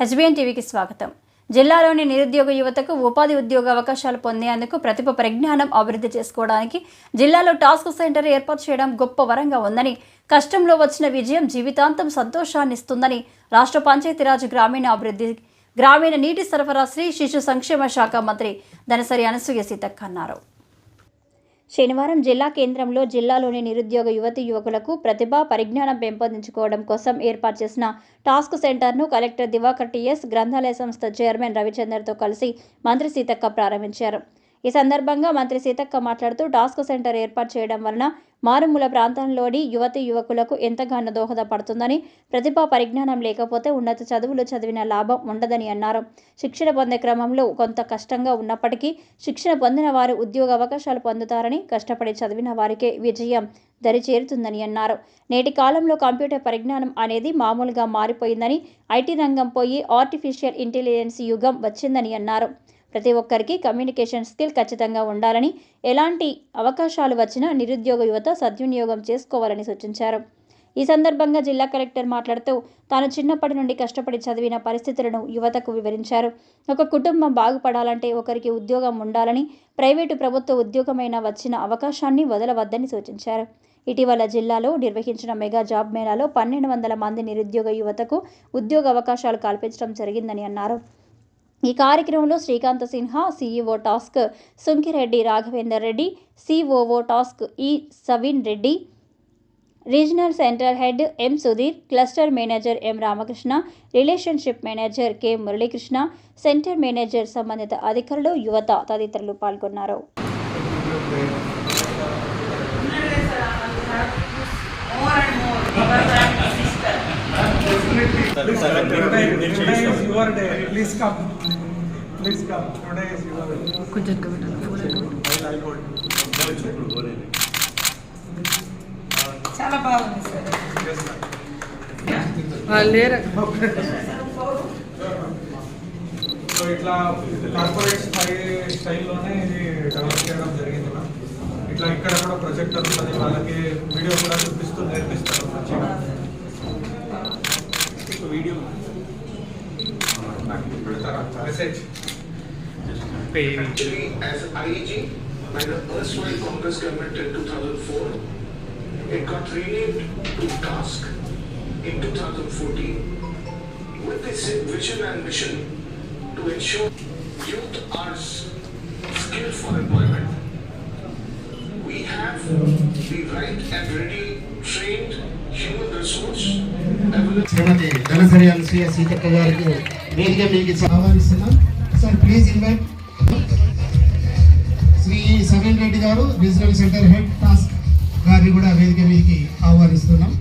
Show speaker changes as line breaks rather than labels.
HBN టీవీకి స్వాగతం. జిల్లాలోని నిరుద్యోగ యువతకు ఉపాధి ఉద్యోగ అవకాశాలు పొందేందుకు ప్రతిభ పరిజ్ఞానం అభివృద్ధి చేసుకోవడానికి జిల్లాలో టాస్క్ సెంటర్ ఏర్పాటు చేయడం గొప్ప వరంగా ఉందని కష్టంలో వచ్చిన విజయం జీవితాంతం సంతోషాన్ని ఇస్తుందని రాష్ట్ర పంచాయతీరాజ్ గ్రామీణ అభివృద్ధి గ్రామీణ నీటి సరఫరా శ్రీ శిశు సంక్షేమ శాఖ మంత్రి దనసరి అనసూయ సీతక్క అన్నారు. శనివారం జిల్లా కేంద్రంలో జిల్లాలోని నిరుద్యోగ యువతి యువకులకు ప్రతిభ పరిజ్ఞానం పెంపొందించుకోవడం కోసం ఏర్పాటు చేసిన టాస్క్ సెంటర్ను కలెక్టర్ దివాకర్ టీఎస్ గ్రంథాలయ సంస్థ చైర్మన్ రవిచందర్తో కలిసి మంత్రి సీతక్క ప్రారంభించారు. ఈ సందర్భంగా మంత్రి సీతక్క మాట్లాడుతూ టాస్క్ సెంటర్ ఏర్పాటు చేయడం వలన మారుమూల ప్రాంతంలోని యువతి యువకులకు ఎంతగానో దోహదపడుతుందని ప్రతిభా పరిజ్ఞానం లేకపోతే ఉన్నత చదువులు చదివిన లాభం ఉండదని అన్నారు. శిక్షణ పొందే క్రమంలో కొంత కష్టంగా ఉన్నప్పటికీ శిక్షణ పొందిన వారు ఉద్యోగ అవకాశాలు పొందుతారని కష్టపడి చదివిన వారికే విజయం దరి చేరుతుందని అన్నారు. నేటి కాలంలో కంప్యూటర్ పరిజ్ఞానం అనేది మామూలుగా మారిపోయిందని ఐటీ రంగం పోయి ఆర్టిఫిషియల్ ఇంటెలిజెన్స్ యుగం వచ్చిందని అన్నారు. ప్రతి ఒక్కరికి కమ్యూనికేషన్ స్కిల్ ఖచ్చితంగా ఉండాలని ఎలాంటి అవకాశాలు వచ్చినా నిరుద్యోగ యువత సద్వినియోగం చేసుకోవాలని సూచించారు. ఈ సందర్భంగా జిల్లా కలెక్టర్ మాట్లాడుతూ తాను చిన్నప్పటి నుండి కష్టపడి చదివిన పరిస్థితులను యువతకు వివరించారు. ఒక కుటుంబం బాగుపడాలంటే ఒకరికి ఉద్యోగం ఉండాలని ప్రైవేటు ప్రభుత్వ ఉద్యోగమైన వచ్చిన అవకాశాన్ని వదలవద్దని సూచించారు. ఇటీవల జిల్లాలో నిర్వహించిన మెగా జాబ్ మేళాలో పన్నెండు వందల మంది నిరుద్యోగ యువతకు ఉద్యోగ అవకాశాలు కల్పించడం జరిగిందని అన్నారు. ఈ కార్యక్రమంలో Srikanth Sinha CEO TASK Sunkireddy Raghavender Reddy COO TASK E Savin Reddy regional centre head M Sudheer cluster manager M Ramakrishna relationship manager K Muralikrishna centre manager సంబంధిత అధికారులు యువత తదితరులు పాల్గొన్నారు.
day.
చాలా బాగుంది సార్
Yes, ma'am.
వాళ్ళు లేరు
so ఇట్లా కార్పొరేట్ స్థాయి స్టైల్లోనే ఇది డెవలప్ చేయడం జరిగింది మ్యామ్ ఇట్లా ఇక్కడ కూడా ప్రొజెక్టర్ ఉంటుంది వాళ్ళకి వీడియో కూడా చూపిస్తూ నేర్పిస్తారు మంచిగా
as IEG, by the first erstwhile Congress government in 2004, it got renamed to TASK in 2014 with the vision and mission to ensure youth are skilled for employment. Have the right and ready trained human resource
శ్రీమతి ధనసరి అనసూయ సీతక్క గారికి వేదిక మీకు ఆహ్వానిస్తున్నాం. Sir please invite Shri Sameen Reddy garu regional centre head task గారిని కూడా వేదిక మీదకి ఆహ్వానిస్తున్నాం.